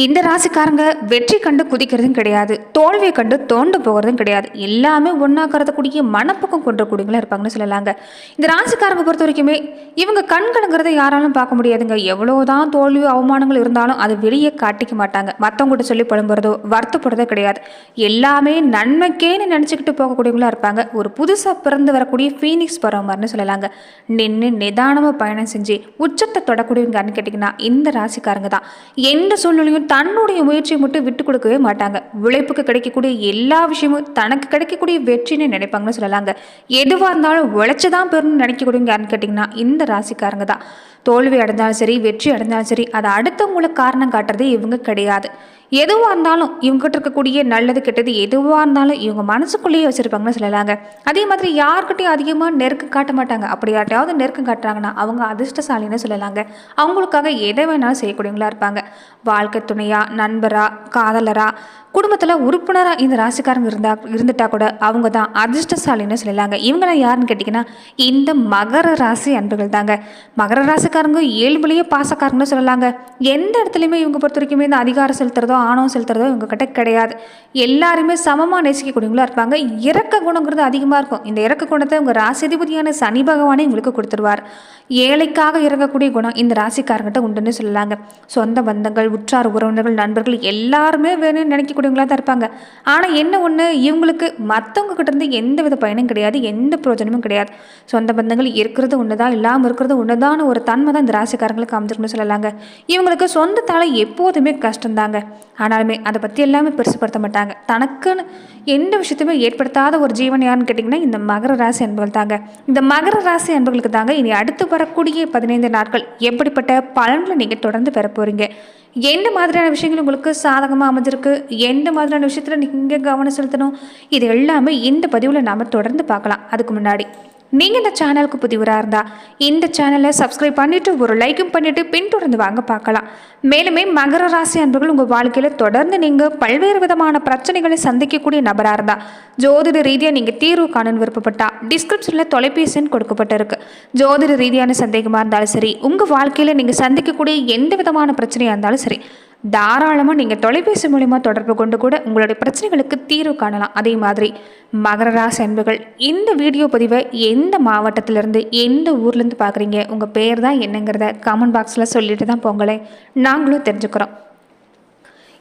இந்த ராசிக்காரங்க வெற்றி கண்டு குதிக்கிறதும் கிடையாது தோல்வியை கண்டு தோண்டு போகிறதும் கிடையாது. எல்லாமே ஒன்றா கருதக்கூடிய மனப்பக்கம் கொண்டக்கூடியவங்களா இருப்பாங்கன்னு சொல்லலாங்க. இந்த ராசிக்காரங்க பொறுத்த வரைக்குமே இவங்க கண்கணுங்கிறத யாராலும் பார்க்க முடியாதுங்க. எவ்வளோதான் தோல்வி அவமானங்கள் இருந்தாலும் அதை வெளியே காட்டிக்க மாட்டாங்க. மற்றவங்ககிட்ட சொல்லி புலம்புறதோ வருத்தப்படுறதோ கிடையாது. எல்லாமே நன்மைக்கேன்னு நினச்சிக்கிட்டு போகக்கூடியவங்களா இருப்பாங்க. ஒரு புதுசாக பிறந்து வரக்கூடிய ஃபீனிக்ஸ் பறவை மாதிரின்னு சொல்லலாங்க. நின்று நிதானமாக பயணம் செஞ்சு உச்சத்தை தொடக்கூடியவங்கன்னு கேட்டிங்கன்னா இந்த ராசிக்காரங்க தான். எந்த சூழ்நிலையும் தன்னுடைய முயற்சியை மட்டும் விட்டு கொடுக்கவே மாட்டாங்க. உழைப்புக்கு கிடைக்கக்கூடிய எல்லா விஷயமும் தனக்கு கிடைக்கக்கூடிய வெற்றின்னு நினைப்பாங்கன்னு சொல்லலாங்க. எதுவாக இருந்தாலும் உழைச்சி தான் பெறணும்னு நினைக்கக்கூடிய யாருன்னு கேட்டிங்கன்னா இந்த ராசிக்காரங்க தான். தோல்வி அடைஞ்சாலும் சரி வெற்றி அடைஞ்சாலும் சரி அதை அடுத்தவங்களுக்கு காரணம் காட்டுறது இவங்க கிடையாது. எதுவாக இருந்தாலும் இவங்ககிட்ட இருக்கக்கூடிய நல்லது கெட்டது எதுவாக இருந்தாலும் இவங்க மனசுக்குள்ளேயே வச்சுருப்பாங்கன்னு சொல்லலாங்க. அதே மாதிரி யார்கிட்டையும் அதிகமாக நெருக்கம் காட்ட மாட்டாங்க. அப்படி யார்ட்டையாவது நெருக்கம் காட்டுறாங்கன்னா அவங்க அதிர்ஷ்டசாலின்னு சொல்லலாங்க. அவங்களுக்காக எதை வேணாலும் செய்யக்கூடியவங்களா இருப்பாங்க. வாழ்க்கை துணையாக நண்பராக காதலராக குடும்பத்தில் உறுப்பினராக இந்த ராசிக்காரங்க இருந்தா இருந்துட்டா கூட அவங்க தான் அதிர்ஷ்டசாலின்னு சொல்லலாங்க. இவங்களாம் யாருன்னு கேட்டிங்கன்னா இந்த மகர ராசி அன்புகள் தாங்க மகர ராசிக்காரங்க இயல்புலேயே பாசக்காரங்கன்னு சொல்லலாங்க. எந்த இடத்துலையுமே இவங்க பொறுத்த வரைக்குமே இந்த அதிகாரம் செலுத்துறதோ ஆணவம் செலுத்துறதோ இவங்கக்கிட்ட கிடையாது. எல்லாருமே சமமாக நேசிக்கக்கூடியவங்களா இருப்பாங்க. இறக்க குணங்கிறது அதிகமாக இருக்கும். இந்த இறக்க குணத்தை உங்கள் ராசிதிபதியான சனி பகவானே உங்களுக்கு கொடுத்துருவார். ஏழைக்காக இறங்கக்கூடிய குணம் இந்த ராசிக்காரங்கிட்ட உண்டுன்னு சொல்லலாங்க. சொந்த பந்தங்கள் உற்றார் உறவினர்கள் நண்பர்கள் எல்லாருமே வேணும்னு நினைக்கக்கூடியவங்களா தான் இருப்பாங்க. ஆனால் என்ன ஒன்று இவங்களுக்கு மற்றவங்க இருந்து எந்த வித பயனும் கிடையாது. எந்த பிரயோஜனமும் கிடையாது. சொந்த பந்தங்கள் இருக்கிறது ஒன்றுதான் இல்லாமல் இருக்கிறது ஒன்றுதான ஒரு தன்மை தான் இந்த ராசிக்காரங்களுக்கு அமைஞ்சிருக்குன்னு சொல்லலாங்க. இவங்களுக்கு சொந்தத்தால் எப்போதுமே கஷ்டம்தாங்க. ஆனாலுமே அதை பற்றி எல்லாமே பெருசுப்படுத்த மாட்டாங்க. தனக்குன்னு எந்த விஷயத்தையுமே ஏற்படுத்தாத ஒரு ஜீவன் யாருன்னு கேட்டிங்கன்னா இந்த மகர ராசி அன்பர்கள் தாங்க. இந்த மகர ராசி அன்பர்களுக்கு தாங்க இனி அடுத்து வரக்கூடிய பதினைந்து நாட்கள் எப்படிப்பட்ட பலன்களை நீங்கள் தொடர்ந்து பெற போகிறீங்க எந்த மாதிரியான விஷயங்கள் உங்களுக்கு சாதகமாக அமைஞ்சிருக்கு? எந்த மாதிரியான விஷயத்தில் நீங்கள் கவனம் செலுத்தணும்? இது எல்லாமே இந்த பதிவில் நாம் தொடர்ந்து பார்க்கலாம். அதுக்கு முன்னாடி நீங்கள் இந்த சேனலுக்கு புதிவராக இருந்தால் இந்த சேனலை சப்ஸ்கிரைப் பண்ணிவிட்டு ஒரு லைக்கும் பண்ணிவிட்டு பின்தொடர்ந்து வாங்க பார்க்கலாம். மேலுமே மகர ராசி அன்பர்கள் உங்கள் வாழ்க்கையில் தொடர்ந்து நீங்கள் பல்வேறு விதமான பிரச்சனைகளை சந்திக்கக்கூடிய நபராக இருந்தால் ஜோதிட ரீதியாக நீங்கள் தீர்வு காணும் விருப்பப்பட்டால் டிஸ்கிரிப்ஷனில் தொலைபேசின்னு கொடுக்கப்பட்டிருக்கு. ஜோதிட ரீதியான சந்தேகமாக இருந்தாலும் சரி உங்கள் வாழ்க்கையில் நீங்கள் சந்திக்கக்கூடிய எந்த விதமான பிரச்சனையாக இருந்தாலும் சரி தாராளமாக நீங்கள் தொலைபேசி மூலிமா தொடர்பு கொண்டு கூட உங்களுடைய பிரச்சனைகளுக்கு தீர்வு காணலாம். அதே மாதிரி மகர ராசி அன்புகள் இந்த வீடியோ பதிவை எந்த மாவட்டத்திலேருந்து எந்த ஊர்லேருந்து பார்க்குறீங்க உங்கள் பேர் தான் என்னங்கிறத கமெண்ட் பாக்ஸில் சொல்லிட்டு தான் போங்களேன். நாங்களும் தெரிஞ்சுக்கிறோம்.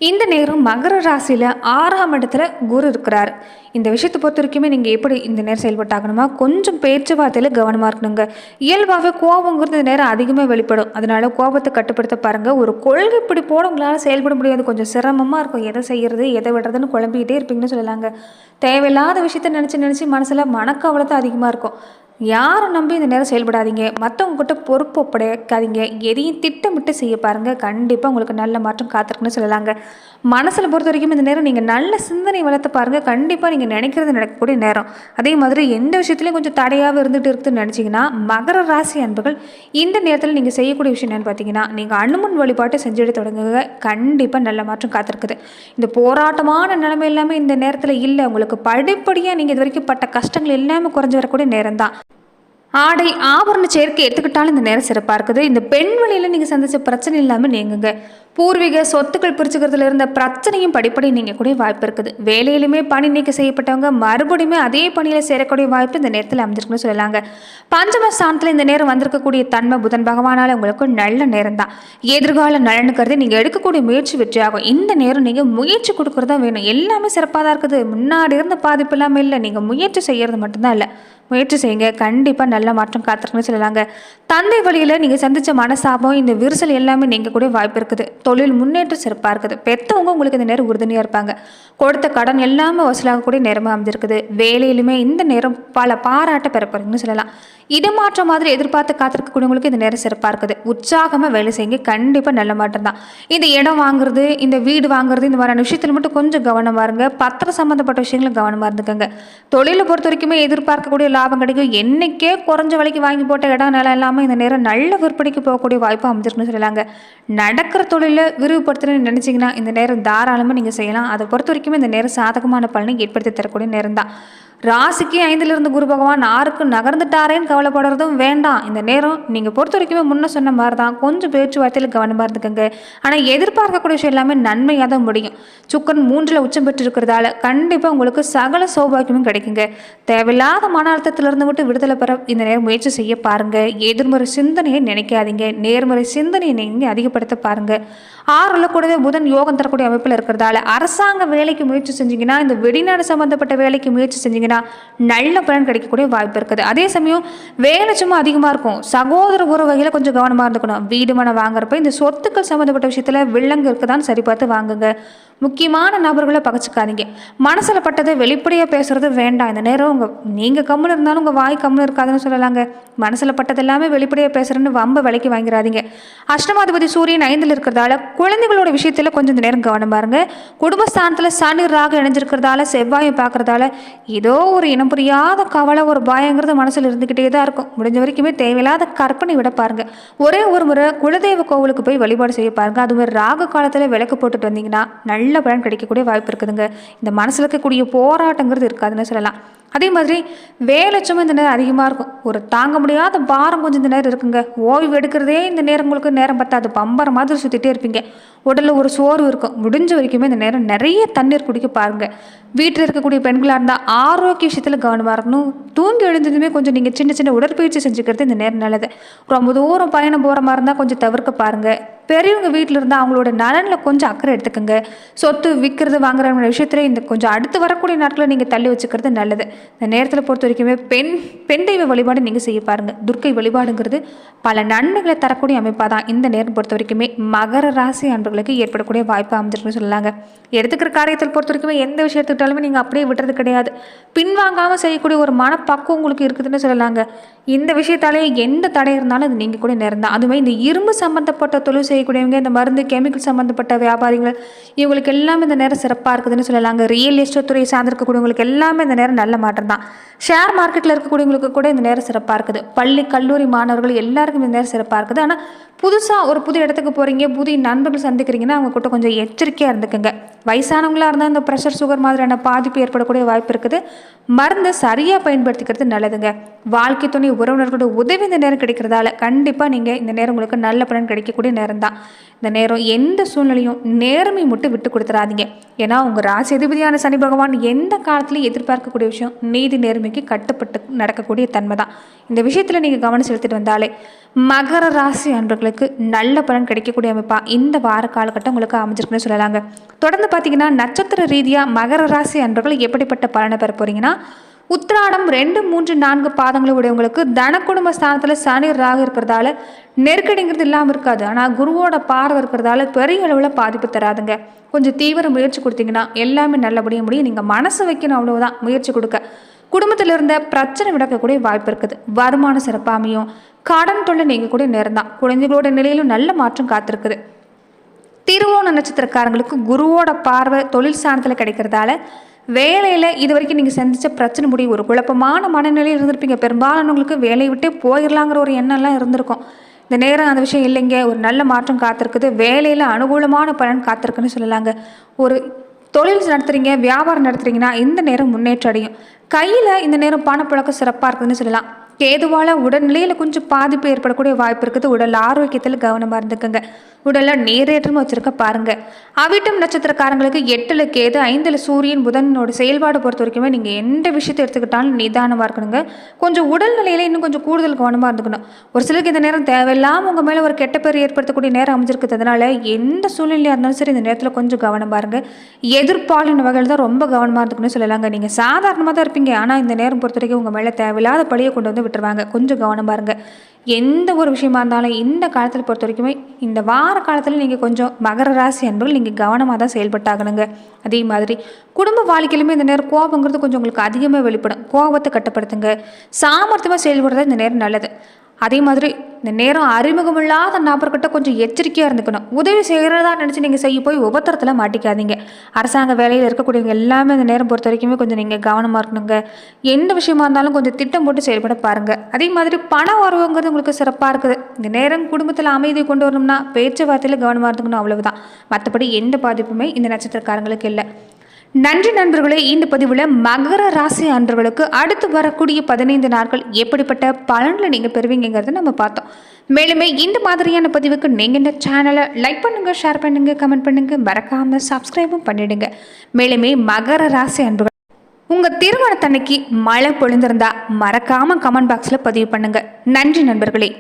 இந்த நேரம் மகர ராசியில் ஆறாம் இடத்துல குரு இருக்கிறார். இந்த விஷயத்தை பொறுத்த வரைக்குமே நீங்கள் எப்படி இந்த நேரம் செயல்பட்டாகணுமா? கொஞ்சம் பேச்சுவார்த்தையில் கவனமாக இருக்கணுங்க. இயல்பாகவே கோபங்கிறது இந்த நேரம் அதிகமாக வெளிப்படும். அதனால் கோபத்தை கட்டுப்படுத்த பாருங்கள் ஒரு கொள்கை இப்படி உங்களால் செயல்பட முடியாது. கொஞ்சம் சிரமமாக இருக்கும். எதை செய்கிறது எதை விடுறதுன்னு குழம்பிக்கிட்டே இருப்பீங்கன்னு சொல்லலாங்க. தேவையில்லாத விஷயத்த நினச்சி நினச்சி மனசில் மனக்கவலத்தை அதிகமாக இருக்கும். யாரை நம்பி இந்த நேரம் செயல்படாதீங்க. மற்றவங்ககிட்ட பொறுப்பு ஒப்படைக்காதீங்க. எதையும் திட்டமிட்டு செய்ய பாருங்கள் கண்டிப்பாக உங்களுக்கு நல்ல மாற்றம் காத்திருக்குன்னு சொல்லலாங்க. மனசில் பொறுத்த வரைக்கும் இந்த நேரம் நீங்கள் நல்ல சிந்தனை வளர்த்து பாருங்கள் கண்டிப்பாக நீங்கள் நினைக்கிறது நடக்கக்கூடிய நேரம். அதே மாதிரி எந்த விஷயத்துலையும் கொஞ்சம் தடையாக இருந்துகிட்டு இருக்குதுன்னு நினச்சிங்கன்னா மகர ராசி அன்புகள் இந்த நேரத்தில் நீங்கள் செய்யக்கூடிய விஷயம் என்னென்னு பார்த்தீங்கன்னா நீங்கள் அனுமன் வழிபாட்டை செஞ்சுட்டு தொடங்குங்க. கண்டிப்பாக நல்ல மாற்றம் காத்திருக்குது. இந்த போராட்டமான நிலைமை எல்லாமே இந்த நேரத்தில் இல்லை. உங்களுக்கு படிப்படியாக நீங்கள் இது வரைக்கும் பட்ட கஷ்டங்கள் எல்லாமே குறைஞ்சி வரக்கூடிய நேரம் தான் ஆடை ஆபரண சேர்க்கை எடுத்துக்கிட்டாலும் இந்த நேரம் சிறப்பாக இருக்குது. இந்த பெண் வழியில் நீங்கள் சந்திச்ச பிரச்சனை இல்லாமல் நீங்குங்க. பூர்வீக சொத்துக்கள் பிரிச்சுக்கிறதுல இருந்த பிரச்சனையும் படிப்படி நீங்கள் கூட வாய்ப்பு இருக்குது. வேலையிலுமே பணி நீக்கம் செய்யப்பட்டவங்க மறுபடியுமே அதே பணியில் சேரக்கூடிய வாய்ப்பு இந்த நேரத்தில் அமைஞ்சிருக்குன்னு சொல்லலாங்க. பஞ்சம ஸ்தானத்தில் இந்த நேரம் வந்திருக்கக்கூடிய தன்மை புதன் பகவானால் உங்களுக்கு நல்ல நேரம் தான் எதிர்கால நலனு கருதி நீங்கள் எடுக்கக்கூடிய முயற்சி வெற்றியாகும். இந்த நேரம் நீங்கள் முயற்சி கொடுக்குறதா வேணும். எல்லாமே சிறப்பாக தான் இருக்குது. முன்னாடி இருந்த பாதிப்பு இல்லாமல் இல்லை. நீங்கள் முயற்சி செய்கிறது மட்டும்தான் இல்லை. முயற்சி செய்யுங்க. கண்டிப்பாக நல்ல மாற்றம் காத்திருக்குன்னு சொல்லலாங்க. தந்தை வழியில் நீங்கள் சந்தித்த மனசாபம் இந்த விரிசல் எல்லாமே நீங்கள் கூட வாய்ப்பு இருக்குது. தொழில் முன்னேற்றம் சிறப்பாக இருக்குது. பெற்றவங்க உங்களுக்கு இந்த நேரம் உறுதுணையாக இருப்பாங்க. கொடுத்த கடன் எல்லாமே வசூலாகக்கூடிய நேரமாக அமைஞ்சிருக்குது. வேலையிலுமே இந்த நேரம் பல பாராட்ட பெற சொல்லலாம். இடமாற்றம் மாதிரி எதிர்பார்த்து காத்திருக்கக்கூடியவங்களுக்கு இந்த நேரம் சிறப்பாக இருக்குது. உற்சாகமாக வேலை செய்யுங்க. கண்டிப்பாக நல்ல மாற்றம் தான். இந்த இடம் வாங்குறது இந்த வீடு வாங்குறது இந்த மாதிரியான விஷயத்தில் மட்டும் கொஞ்சம் கவனமாக இருங்க. பத்திரம் சம்மந்தப்பட்ட விஷயங்களும் கவனமாக இருந்துக்கோங்க. தொழிலை பொறுத்த வரைக்குமே எதிர்பார்க்கக்கூடிய லாபம் கிடைக்கும். என்னைக்கே குறைஞ்ச விலைக்கு வாங்கி போட்ட இடம் நிலம் இல்லாமல் இந்த நேரம் நல்ல விற்பனைக்கு போகக்கூடிய வாய்ப்பு அமைஞ்சிருக்குன்னு சொல்லலாங்க. நடக்கிற தொழிலை விரிவுபடுத்தணும்னு நினச்சிங்கன்னா இந்த நேரம் தாராளமாக நீங்கள் செய்யலாம். அதை பொறுத்த வரைக்குமே இந்த நேரம் சாதகமான பலனை ஏற்படுத்தி தரக்கூடிய நேரம் தான். ராசிக்கு ஐந்திலிருந்து குரு பகவான் ஆறுக்கு நகர்ந்துட்டாரேன்னு கவலைப்படுறதும் வேண்டாம். இந்த நேரம் நீங்கள் பொறுத்த வரைக்குமே முன்ன சொன்ன மாதிரி தான் கொஞ்சம் பேச்சுவார்த்தையில் கவனமாக இருந்துக்கோங்க. ஆனால் எதிர்பார்க்கக்கூடிய விஷயம் எல்லாமே நன்மையாக தான் முடியும். சுக்கரன் மூன்றில் உச்சம் பெற்று இருக்கிறதால கண்டிப்பாக உங்களுக்கு சகல சௌபாக்கியமும் கிடைக்குங்க. தேவையில்லாத மன அழுத்தத்திலிருந்து விட்டு விடுதலை பெற இந்த நேரம் முயற்சி செய்ய பாருங்கள் எதிர்மறை சிந்தனையை நினைக்காதீங்க. நேர்மறை சிந்தனையை நீங்கள் அதிகப்படுத்த பாருங்கள் ஆறுல கூடவே புதன் யோகம் தரக்கூடிய அமைப்பில் இருக்கிறதால அரசாங்க வேலைக்கு முயற்சி செஞ்சீங்கன்னா இந்த வெளிநாடு சம்பந்தப்பட்ட வேலைக்கு முயற்சி செஞ்சீங்கன்னா நல்ல பலன் கிடைக்கக்கூடிய வாய்ப்பு இருக்குது. அதே சமயம் வேலை சும்மா அதிகமாக இருக்கும். சகோதர உறவுகையில் கொஞ்சம் கவனமாக இருந்துக்கணும். வீடு மனை வாங்குறப்ப இந்த சொத்துக்கள் சம்மந்தப்பட்ட விஷயத்தில் வில்லங்கு இருக்குதான்னு சரி பார்த்து வாங்குங்க. முக்கியமான நபர்களை பகச்சிக்காதீங்க. மனசில் பட்டதை வெளிப்படையாக பேசுகிறது வேண்டாம். இந்த நேரம் உங்கள் நீங்கள் கம்முன்னு இருந்தாலும் உங்கள் வாய் கம்முன்னு இருக்காதுன்னு சொல்லலாங்க. மனசில் பட்டது எல்லாமே வெளிப்படையாக பேசுகிறேன்னு வம்ப விலைக்கு வாங்கிறாதீங்க அஷ்டமாதிபதி சூரியன் ஐந்தில் இருக்கிறதால குழந்தைகளோட விஷயத்தில் கொஞ்சம் இந்த நேரம் கவனம் பாருங்க. குடும்பஸ்தானத்தில் சனி ராக இணைஞ்சிருக்கிறதால செவ்வாயை பார்க்குறதால ஏதோ ஒரு இனம் புரியாத கவலை ஒரு பயங்கிறது மனசில் இருந்துக்கிட்டே தான் இருக்கும். முடிஞ்ச வரைக்குமே தேவையில்லாத கற்பனை விட பாருங்க. ஒரே ஒரு முறை குலதெய்வ கோவிலுக்கு போய் வழிபாடு செய்ய பாருங்க. அது மாதிரி ராகு காலத்தில் விளக்கு போட்டுட்டு வந்தீங்கன்னா நல்ல பலன் கிடைக்கக்கூடிய வாய்ப்பு இருக்குதுங்க. இந்த மனசில் இருக்கக்கூடிய போராட்டங்கிறது இருக்காதுன்னு சொல்லலாம். அதே மாதிரி வேலை இந்த நேரம் அதிகமாக இருக்கும். ஒரு தாங்க முடியாத பாரம் கொஞ்சம் இந்த நேரம் இருக்குங்க. ஓய்வு எடுக்கிறதே இந்த நேரம் உங்களுக்கு நேரம் பத்தாது. பம்பர மாதிரி சுற்றிட்டே இருப்பீங்க. உடலில் ஒரு சோர்வு இருக்கும். முடிஞ்ச வரைக்குமே இந்த நேரம் நிறைய தண்ணீர் குடிக்க பாருங்கள் வீட்டில் இருக்கக்கூடிய பெண்களாக இருந்தால் ஆரோக்கிய விஷயத்தில் கவனமாக இருக்கணும். தூங்கி எழுந்ததுமே கொஞ்சம் நீங்கள் சின்ன சின்ன உடற்பயிற்சி செஞ்சுக்கிறது இந்த நேரம் நல்லது. ரொம்ப தூரம் பயணம் போகிற மாதிரி இருந்தால் கொஞ்சம் தவிர்க்க பாருங்கள் பெரியவங்க வீட்டில் இருந்தால் அவங்களோட நலனில் கொஞ்சம் அக்கறை எடுத்துக்கோங்க. சொத்து விற்கிறது வாங்குற விஷயத்துல இந்த கொஞ்சம் அடுத்து வரக்கூடிய நாட்களை நீங்கள் தள்ளி வச்சுக்கிறது நல்லது. இந்த நேரத்தில் பொறுத்த வரைக்குமே பெண் பெண் தெய்வ வழிபாடு நீங்கள் செய்ய பாருங்கள் துர்க்கை வழிபாடுங்கிறது பல நன்மைகளை தரக்கூடிய அமைப்பாக தான் இந்த நேரம் பொறுத்த வரைக்குமே மகர ராசி அன்பர்களுக்கு ஏற்படக்கூடிய வாய்ப்பு அமைஞ்சிருக்குன்னு சொல்லலாங்க எடுத்துக்கிற காரியத்தில் பொறுத்த வரைக்குமே எந்த விஷயத்துக்கிட்டாலுமே நீங்கள் அப்படியே விடுறது கிடையாது. பின்வாங்காமல் செய்யக்கூடிய ஒரு மனப்பக்குவம் உங்களுக்கு இருக்குதுன்னு சொல்லலாங்க இந்த விஷயத்தாலே எந்த தடை இருந்தாலும் அது நீங்கள் கூட நேரம் தான் அதுவுமே இந்த இரும்பு சம்மந்தப்பட்ட தொழில் செய்ய செய்யக்கூடியவங்க இந்த மருந்து கெமிக்கல் சம்மந்தப்பட்ட வியாபாரிகள் இவங்களுக்கு எல்லாமே இந்த நேரம் சிறப்பாக இருக்குதுன்னு சொல்லலாங்க ரியல் எஸ்டேட் துறையை சார்ந்திருக்கக்கூடியவங்களுக்கு எல்லாமே இந்த நேரம் நல்ல மாற்றம் தான். ஷேர் மார்க்கெட்டில் இருக்கக்கூடியவங்களுக்கு கூட இந்த நேரம் சிறப்பாக இருக்குது. பள்ளி கல்லூரி மாணவர்கள் எல்லாருக்கும் இந்த நேரம் சிறப்பாக இருக்குது. ஆனால் புதுசாக ஒரு புது இடத்துக்கு போகிறீங்க புதிய நண்பர்கள் சந்திக்கிறீங்கன்னா அவங்க கிட்ட கொஞ்சம் எச்சரிக்கையாக இருந்துக்குங்க. வயசானவங்களாக இருந்தால் இந்த ப்ரெஷர் சுகர் மாதிரியான பாதிப்பு ஏற்படக்கூடிய வாய்ப்பு இருக்குது. மருந்தை சரியாக பயன்படுத்திக்கிறது நல்லதுங்க. வாழ்க்கை துணை உறவினர்களோட உதவி இந்த நேரம் கிடைக்கிறதால கண்டிப்பாக நீங்கள் இந்த நேரம் உங்களுக்கு நல்ல பலன் கிடைக்கக்கூடிய நேரம் தான். இந்த நேரம் எந்த சூழ்நிலையும் நேர்மை மட்டும் விட்டு கொடுத்துறாதீங்க. ஏன்னா உங்கள் ராசி அதிபதியான சனி பகவான் எந்த காலத்துலையும் எதிர்பார்க்கக்கூடிய விஷயம் நீதி நேர்மைக்கு கட்டுப்பட்டு நடக்கக்கூடிய தன்மை தான். இந்த விஷயத்தில் நீங்கள் கவனம் செலுத்திட்டு வந்தாலே மகர ராசி அன்பர்களுக்கு நல்ல பலன் கிடைக்கக்கூடிய அமைப்பாக இந்த வார காலகட்டம் உங்களுக்கு அமைஞ்சிருக்குன்னு சொல்லலாங்க. தொடர்ந்து பார்த்தீங்கன்னா நட்சத்திர ரீதியாக மகர ராசி அன்பர்கள் எப்படிப்பட்ட பலனை பெற போகிறீங்கன்னா உத்திராடம் ரெண்டு மூன்று நான்கு பாதங்களை உடையவங்களுக்கு தன குடும்ப ஸ்தானத்தில் சனி ராகு இருக்கிறதால நெருக்கடிங்கிறது இல்லாமல் இருக்காது. ஆனால் குருவோட பார்வை இருக்கிறதால பெரிய அளவில் பாதிப்பு தராதுங்க. கொஞ்சம் தீவிர முயற்சி கொடுத்தீங்கன்னா எல்லாமே நல்லபடியாக முடியும். நீங்கள் மனசு வைக்கணும் அவ்வளோதான் முயற்சி கொடுக்க. குடும்பத்தில் இருந்த பிரச்சனை விடக்கக்கூடிய வாய்ப்பு இருக்குது. வருமானம் சிறப்பாமையும் கடன் தொல்லை நீங்கள் கூட நேரம் தான். குழந்தைகளோட நிலையிலும் நல்ல மாற்றம் காத்திருக்குது. திருவோண நட்சத்திரக்காரங்களுக்கு குருவோட பார்வை தொழில் ஸ்தானத்தில் கிடைக்கிறதால வேலையில் இது வரைக்கும் நீங்கள் சந்தித்த பிரச்சனை முடியும் ஒரு குழப்பமான மனநிலையில் இருந்திருப்பீங்க. பெரும்பாலானவங்களுக்கு வேலையை விட்டே போயிடலாங்கிற ஒரு எண்ணம்லாம் இருந்திருக்கும். இந்த நேரம் அந்த விஷயம் இல்லைங்க. ஒரு நல்ல மாற்றம் காத்திருக்குது. வேலையில் அனுகூலமான பலன் காத்திருக்குன்னு சொல்லலாங்க. ஒரு தொழில் நடத்துகிறீங்க வியாபாரம் நடத்துகிறீங்கன்னா இந்த நேரம் முன்னேற்றம் அடையும். கையில் இந்த நேரம் பணப்புழக்கம் சிறப்பாக இருக்குதுன்னு சொல்லலாம். கேதுவால் உடல்நிலையில் கொஞ்சம் பாதிப்பு ஏற்படக்கூடிய வாய்ப்பு இருக்குது. உடல் ஆரோக்கியத்தில் கவனமாக இருந்துக்குங்க. உடலில் நீரேற்றம் வச்சுருக்க பாருங்கள் அவிட்டம் நட்சத்திரக்காரங்களுக்கு எட்டில் கேது ஐந்தில் சூரியன் புதனோட செயல்பாடு பொறுத்த வரைக்குமே நீங்கள் எந்த விஷயத்தை எடுத்துக்கிட்டாலும் நிதானமாக இருக்கணுங்க. கொஞ்சம் உடல்நிலையில் இன்னும் கொஞ்சம் கூடுதல் கவனமாக இருந்துக்கணும். ஒரு சிலருக்கு இந்த நேரம் தேவையில்லாமல் உங்கள் மேலே ஒரு கெட்ட பேர் ஏற்படுத்தக்கூடிய நேரம் அமைஞ்சிருக்கிறதுனால எந்த சூழ்நிலையாக இருந்தாலும் சரி இந்த நேரத்தில் கொஞ்சம் கவனமாக இருங்க. எதிர்பாலின வகையில் தான் ரொம்ப கவனமாக இருந்துக்கணும்னு சொல்லலாங்க. நீங்கள் சாதாரணமாக தான் இருப்பீங்க. ஆனால் இந்த நேரம் பொறுத்த வரைக்கும் உங்கள் மேலே தேவையில்லாத பழியை கொண்டு வந்து விட்டுருவாங்க. கொஞ்சம் கவனம் பாருங்கள் எந்த ஒரு விஷயமா இருந்தாலும் இந்த காலத்தில் பொறுத்த வரைக்குமே இந்த வார காலத்தில் நீங்கள் கொஞ்சம் மகர ராசி அன்பர்கள் நீங்கள் கவனமாக தான் செயல்பட்டாகணுங்க. அதே மாதிரி குடும்ப வாழ்க்கையிலுமே இந்த நேரம் கோபங்கிறது கொஞ்சம் உங்களுக்கு அதிகமாக வெளிப்படும். கோபத்தை கட்டுப்படுத்துங்க. சாமர்த்தியமாக செயல்படுறது இந்த நேரம் நல்லது. அதே மாதிரி இந்த நேரம் அறிமுகமில்லாத நபர்கிட்ட கொஞ்சம் எச்சரிக்கையாக இருந்துக்கணும். உதவி செய்கிறதா நினச்சி நீங்கள் செய்ய போய் உபத்திரத்தில் மாட்டிக்காதீங்க. அரசாங்க வேலையில் இருக்கக்கூடியவங்க எல்லாமே இந்த நேரம் பொறுத்த வரைக்குமே கொஞ்சம் நீங்கள் கவனமாக இருக்கணுங்க. எந்த விஷயமா இருந்தாலும் கொஞ்சம் திட்டம் போட்டு செயல்பட பாருங்கள் அதே மாதிரி பண வரவுங்கிறது உங்களுக்கு சிறப்பாக இருக்குது. இந்த நேரம் குடும்பத்தில் அமைதி கொண்டு வரணும்னா பேச்சுவார்த்தையில் கவனமாக இருந்துக்கணும் அவ்வளவுதான். மற்றபடி எந்த பாதிப்புமே இந்த நட்சத்திரக்காரங்களுக்கு இல்லை. நன்றி நண்பர்களே இந்த பதிவில் மகர ராசி அன்பர்களுக்கு அடுத்து வரக்கூடிய பதினைந்து நாட்கள் எப்படிப்பட்ட பலன்களை நீங்கள் பெறுவீங்கிறத நம்ம பார்த்தோம். மேலுமே இந்த மாதிரியான பதிவுக்கு நீங்கள் இந்த சேனலை லைக் பண்ணுங்கள் ஷேர் பண்ணுங்கள் கமெண்ட் பண்ணுங்கள் மறக்காமல் சப்ஸ்கிரைபும் பண்ணிடுங்க. மேலுமே மகர ராசி அன்பர்கள் உங்கள் திருமணத்தன்னைக்கு மழை பொழிந்திருந்தா மறக்காமல் கமெண்ட் பாக்ஸில் பதிவு பண்ணுங்கள் நன்றி நண்பர்களே.